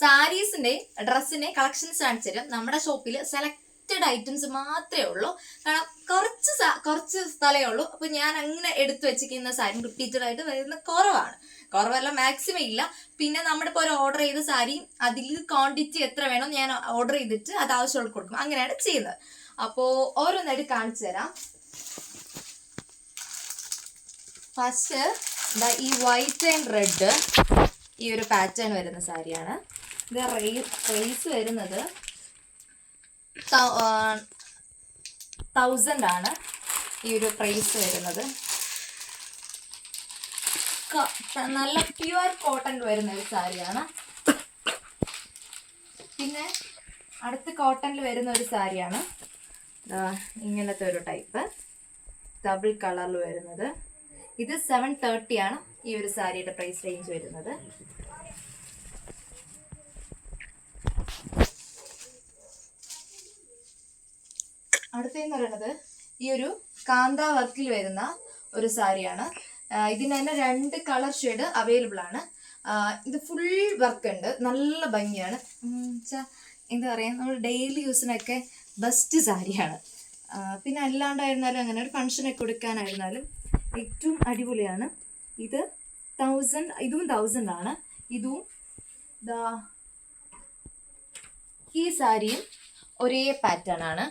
സാരീസിന്റെ ഡ്രസ്സിന്റെ കളക്ഷൻസ് കാണിച്ചു തരും. നമ്മുടെ ഷോപ്പിൽ സെലക്റ്റഡ് ഐറ്റംസ് മാത്രമേ ഉള്ളൂ. കാരണം കുറച്ച് കുറച്ച് സ്ഥലമേ ഉള്ളൂ. അപ്പൊ ഞാൻ അങ്ങനെ എടുത്തു വെച്ചിരിക്കുന്ന സാരി റിപ്പീറ്റഡ് ആയിട്ട് വരുന്ന കുറവാണ്. കുറവല്ല മാക്സിമം ഇല്ല. പിന്നെ നമ്മുടെ ഇപ്പോൾ ഒരു ഓർഡർ ചെയ്ത സാരി അതിൽ ക്വാണ്ടിറ്റി എത്ര വേണം ഞാൻ ഓർഡർ ചെയ്തിട്ട് അത് ആവശ്യമുള്ള കൊടുക്കും. അങ്ങനെയാണ് ചെയ്യുന്നത്. അപ്പോൾ ഓരോന്നായിട്ട് കാണിച്ചു തരാം. ഫസ്റ്റ് ഈ വൈറ്റ് ആൻഡ് റെഡ് ഈ ഒരു പാറ്റേൺ വരുന്ന സാരിയാണ്. റേസ് വരുന്നത് തൗസൻഡ് ആണ് ഈ ഒരു പ്രൈസ് വരുന്നത്. നല്ല പ്യുവർ കോട്ടൺ വരുന്ന ഒരു സാരിയാണ്. പിന്നെ അടുത്ത കോട്ടണിൽ വരുന്ന ഒരു സാരിയാണ്. ഇങ്ങനത്തെ ഒരു ടൈപ്പ് ഡബിൾ കളറിൽ വരുന്നത്. ഇത് സെവൻ തേർട്ടി ആണ് ഈ ഒരു സാരിയുടെ പ്രൈസ് റേഞ്ച് വരുന്നത്. അടുത്തെന്ന് പറയുന്നത് ഈ ഒരു കാന്ത വർക്കിൽ വരുന്ന ഒരു സാരിയാണ്. ഇതിന് തന്നെ രണ്ട് കളർ ഷെയ്ഡ് അവൈലബിൾ ആണ്. ഇത് ഫുൾ വർക്ക് ഉണ്ട്. നല്ല ഭംഗിയാണ്. എന്താ പറയുക നമ്മൾ ഡെയിലി യൂസിനൊക്കെ ബെസ്റ്റ് സാരിയാണ്. പിന്നെ അല്ലാണ്ടായിരുന്നാലും അങ്ങനെ ഒരു ഫംഗ്ഷനൊക്കെ കൊടുക്കാനായിരുന്നാലും ഏറ്റവും അടിപൊളിയാണ്. ഇത് തൗസൻഡ് ഇതും തൗസൻഡ് ആണ്. ഇതും ഈ സാരിയും ഒരേ പാറ്റേൺ ആണ്.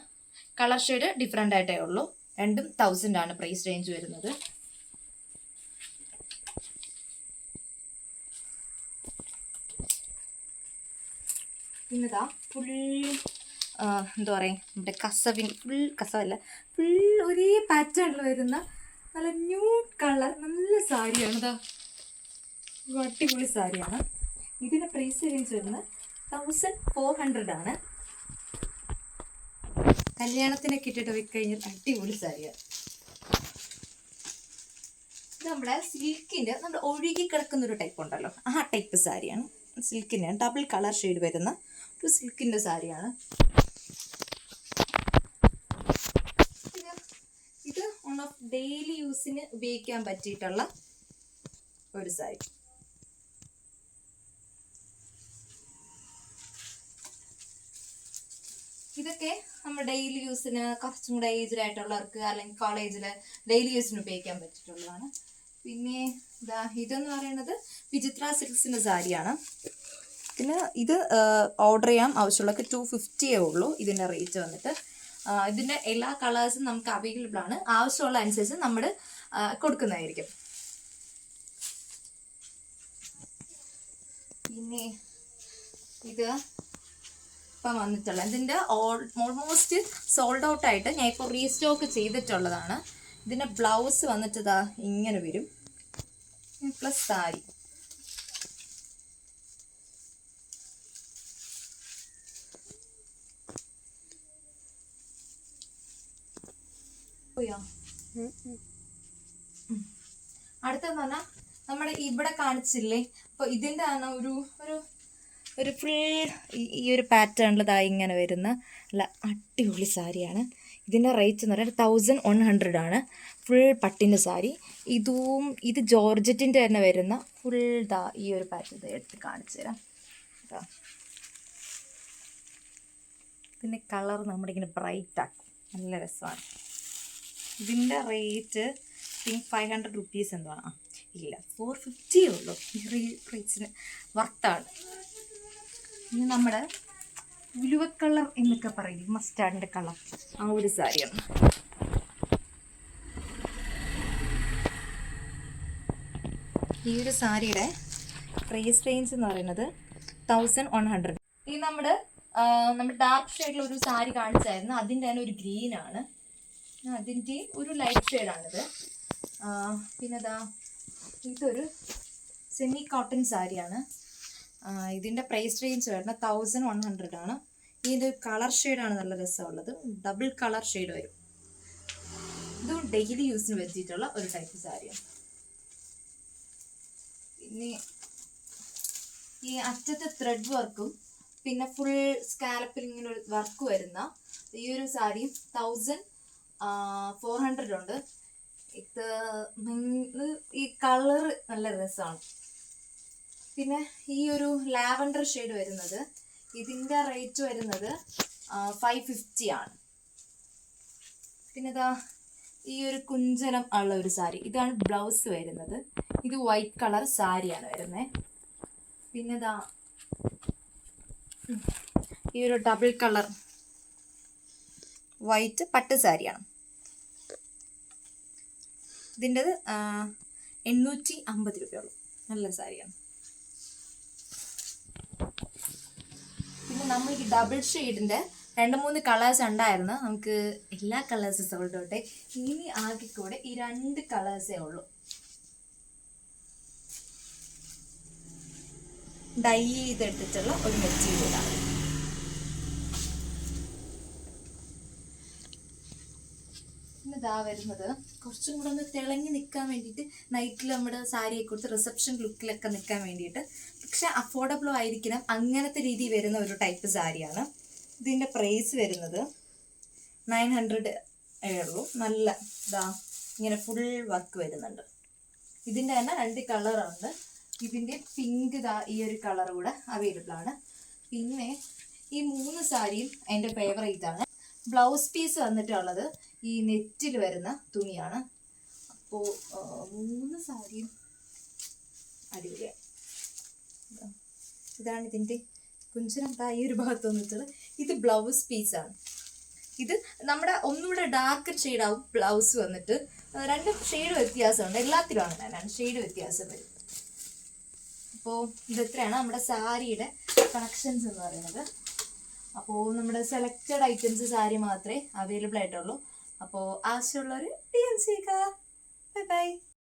കളർ ഷെയ്ഡ് ഡിഫറെന്റ് ആയിട്ടേ ഉള്ളൂ. രണ്ടും തൗസൻഡ് ആണ് പ്രൈസ് റേഞ്ച് വരുന്നത്. പിന്നെതാ ഫുൾ എന്താ പറയുക നമ്മുടെ കസവിൻ ഫുൾ കസവല്ല ഫുൾ ഒരേ പാറ്റേണിൽ വരുന്ന നല്ല ന്യൂ കളർ നല്ല സാരിയാണ് ഇതാ. അടിപൊളി സാരിയാണ്. ഇതിന്റെ പ്രൈസ് റേഞ്ച് വരുന്നത് തൗസൻഡ് ഫോർ ഹൺഡ്രഡ് ആണ്. കല്യാണത്തിനൊക്കെ ഇട്ടിട്ട് പോയി കഴിഞ്ഞാൽ അടിപൊളി സാരിയാണ് ഇത് നമ്മുടെ സിൽക്കിന്റെ നമ്മുടെ ഒഴുകി കിടക്കുന്ന ഒരു ടൈപ്പ് ഉണ്ടല്ലോ. ആ ടൈപ്പ് സാരിയാണ്. സിൽക്കിന്റെ ഡബിൾ കളർ ഷെയ്ഡ് വരുന്ന ഒരു സിൽക്കിന്റെ സാരിയാണ്. ഇത് വൺ ഓഫ് ഡെയിലി യൂസിന് ഉപയോഗിക്കാൻ പറ്റിയിട്ടുള്ള ഒരു സാരി. ഇതൊക്കെ നമ്മൾ ഡെയിലി യൂസിന് കുറച്ചും കൂടെ ഏജ്ഡ് ആയിട്ടുള്ളവർക്ക് അല്ലെങ്കിൽ കോളേജിൽ ഡെയിലി യൂസിന് ഉപയോഗിക്കാൻ പറ്റിയിട്ടുള്ളതാണ്. പിന്നെ ഇതാ ഇതെന്ന് പറയുന്നത് വിചിത്ര സിൽക്സിന്റെ സാരിയാണ്. പിന്നെ ഇത് ഓർഡർ ചെയ്യാൻ ആവശ്യമുള്ളൊക്കെ ടു ഫിഫ്റ്റിയേ ഉള്ളൂ ഇതിന്റെ റേറ്റ് വന്നിട്ട്. ഇതിന്റെ എല്ലാ കളേഴ്സും നമുക്ക് അവൈലബിൾ ആണ്. ആവശ്യമുള്ള അനുസരിച്ച് നമ്മൾ കൊടുക്കുന്നതായിരിക്കും. പിന്നെ ഇത് ഇപ്പം വന്നിട്ടുള്ളത്. ഇതിന്റെ ഓൾമോസ്റ്റ് സോൾഡ് ഔട്ട് ആയിട്ട് ഞാൻ ഇപ്പോൾ റീസ്റ്റോക്ക് ചെയ്തിട്ടുള്ളതാണ്. ഇതിന്റെ ബ്ലൗസ് വന്നിട്ട് ഇതാ ഇങ്ങനെ വരും. പ്ലസ് സാരി. അടുത്തെന്ന് പറഞ്ഞാൽ നമ്മുടെ ഇവിടെ കാണിച്ചില്ലേ? അപ്പോൾ ഇതിന്റെ ആണ് ഒരു ഒരു ഒരു ഫുൾ ഈ ഒരു പാറ്റേണിലതായി ഇങ്ങനെ വരുന്ന നല്ല അടിപൊളി സാരിയാണ്. ഇതിന്റെ റേറ്റ് എന്ന് പറയുന്നത് തൗസൻഡ് വൺ ഹൺഡ്രഡ് ആണ്. ഫുൾ പട്ടിന്റെ സാരി. ഇതും ഇത് ജോർജറ്റിന്റെ തന്നെ വരുന്ന ഫുൾ ദാ ഈ ഒരു പാറ്റേൺ എടുത്ത് കാണിച്ചു തരാം. പിന്നെ കളർ നമ്മളിങ്ങനെ ബ്രൈറ്റ് ആക്കും. നല്ല രസമാണ്. ഇതിന്റെ rate think five hundred rupees എന്താണ് ഇല്ല ഫോർ ഫിഫ്റ്റിയേ ഉള്ളൂ. ഈ റേറ്റ്സിന് വർത്താണ് ഇനി നമ്മുടെ ഉലുവ കളർ എന്നൊക്കെ പറയും മസ്റ്റാർഡിന്റെ കളർ. ആ ഒരു സാരിയാണ്. ഈ ഒരു സാരിയുടെ പ്രൈസ് റേഞ്ച് എന്ന് പറയുന്നത് തൗസൻഡ് വൺ ഹൺഡ്രഡ് ഈ നമ്മുടെ നമ്മുടെ ഡാർക്ക് ഷെയ്ഡിൽ ഒരു സാരി കാണിച്ചായിരുന്നു. അതിന്റെ തന്നെ ഒരു ഗ്രീൻ ആണ്. അതിന്റെ ഒരു ലൈറ്റ് ഷെയ്ഡാണിത് പിന്നെ ദാ ഇതൊരു സെമി കോട്ടൺ സാരിയാണ്. ഇതിന്റെ പ്രൈസ് റേഞ്ച് വരുന്നത് തൗസൻഡ് വൺ ഹൺഡ്രഡ് ആണ്. ഇതിന്റെ കളർ ഷെയ്ഡാണ് നല്ല രസമുള്ളത്. ഡബിൾ കളർ ഷെയ്ഡ് വരും. ഇതും ഡെയിലി യൂസിന് പറ്റിയിട്ടുള്ള ഒരു ടൈപ്പ് സാരിയാണ് പിന്നെ ഈ അറ്റത്തെ ത്രെഡ് വർക്കും പിന്നെ ഫുൾ സ്കാലപ്പിൽ ഇങ്ങനെ ഒരു വർക്ക് വരുന്ന ഈ ഒരു സാരി തൗസൻഡ് ഫോർ ഹൺഡ്രഡ് ഉണ്ട്. ഇത് ഇത് ഈ കളർ നല്ല രസമാണ്. പിന്നെ ഈ ഒരു ലാവൻഡർ ഷെയ്ഡ് വരുന്നത് ഇതിന്റെ റേറ്റ് വരുന്നത് ഫൈവ് ഫിഫ്റ്റി ആണ്. പിന്നെ ഇതാ ഈ ഒരു കുഞ്ചനം ഉള്ള ഒരു സാരി. ഇതാണ് ബ്ലൗസ് വരുന്നത്. ഇത് വൈറ്റ് കളർ സാരിയാണ് വരുന്നത് പിന്നെ ഇതാ ഈ ഒരു ഡബിൾ കളർ വൈറ്റ് പട്ട് സാരിയാണ്. ഇതിന്റെത് എണ്ണൂറ്റി അമ്പത് രൂപയുള്ളൂ. നല്ല സാരിയാണ്. നമ്മൾ ഈ ഡബിൾ ഷെയ്ഡിന്റെ രണ്ട് മൂന്ന് കളേഴ്സ് ഉണ്ടായിരുന്നു. നമുക്ക് എല്ലാ കളേഴ്സും സോൾഡ് ഇനി ആകെ കൂടെ ഈ രണ്ട് കളേഴ്സേ ഉള്ളൂ. ഡൈ ചെയ്തെടുത്തിട്ടുള്ള ഒരു മെറ്റീരിയലാണ് പിന്നെ ഇതാ വരുന്നത്. കുറച്ചും കൂടെ ഒന്ന് തിളങ്ങി നിൽക്കാൻ വേണ്ടിയിട്ട് നൈറ്റിൽ നമ്മുടെ സാരിയെ കൊടുത്ത് റിസപ്ഷൻ ലുക്കിലൊക്കെ നിൽക്കാൻ വേണ്ടിയിട്ട്. പക്ഷെ അഫോർഡബിളും ആയിരിക്കണം. അങ്ങനത്തെ രീതി വരുന്ന ഒരു ടൈപ്പ് സാരിയാണ്. ഇതിന്റെ പ്രൈസ് വരുന്നത് നയൻ ഹൺഡ്രഡ് ഉള്ളൂ. നല്ല ഇതാ ഇങ്ങനെ ഫുൾ വർക്ക് വരുന്നുണ്ട്. ഇതിന്റെ തന്നെ രണ്ട് കളറുണ്ട് ഇതിന്റെ പിങ്ക് ഇതാ ഈ ഒരു കളർ കൂടെ അവൈലബിൾ ആണ്. പിന്നെ ഈ മൂന്ന് സാരിയും എന്റെ ഫേവറേറ്റ് ആണ്. ബ്ലൗസ് പീസ് വന്നിട്ടുള്ളത് ഈ നെറ്റിൽ വരുന്ന തുണിയാണ്. അപ്പോൾ മൂന്ന് സാരിയും അടിപൊളിയാണ് ഇതാണ് ഇതിന്റെ കുഞ്ചനം ദാ ഈ ഒരു ഭാഗത്ത് വന്നിട്ടുള്ളത്. ഇത് ബ്ലൗസ് പീസാണ്. ഇത് നമ്മുടെ ഒന്നുകൂടെ ഡാർക്ക് ഷെയ്ഡാവും ബ്ലൗസ് വന്നിട്ട്. രണ്ട് ഷെയ്ഡ് വ്യത്യാസമുണ്ട്. എല്ലാത്തിലും തന്നെയാണ് ഷെയ്ഡ് വ്യത്യാസം വരും. അപ്പോൾ ഇതെത്രയാണ്? നമ്മുടെ സാരിയുടെ കളക്ഷൻസ് എന്ന് പറയുന്നത്. അപ്പോൾ നമ്മുടെ സെലക്റ്റഡ് ഐറ്റംസ് സാരി മാത്രമേ അവൈലബിൾ ആയിട്ടുള്ളൂ. അപ്പോൾ ആവശ്യമുള്ളവർ D M C bye bye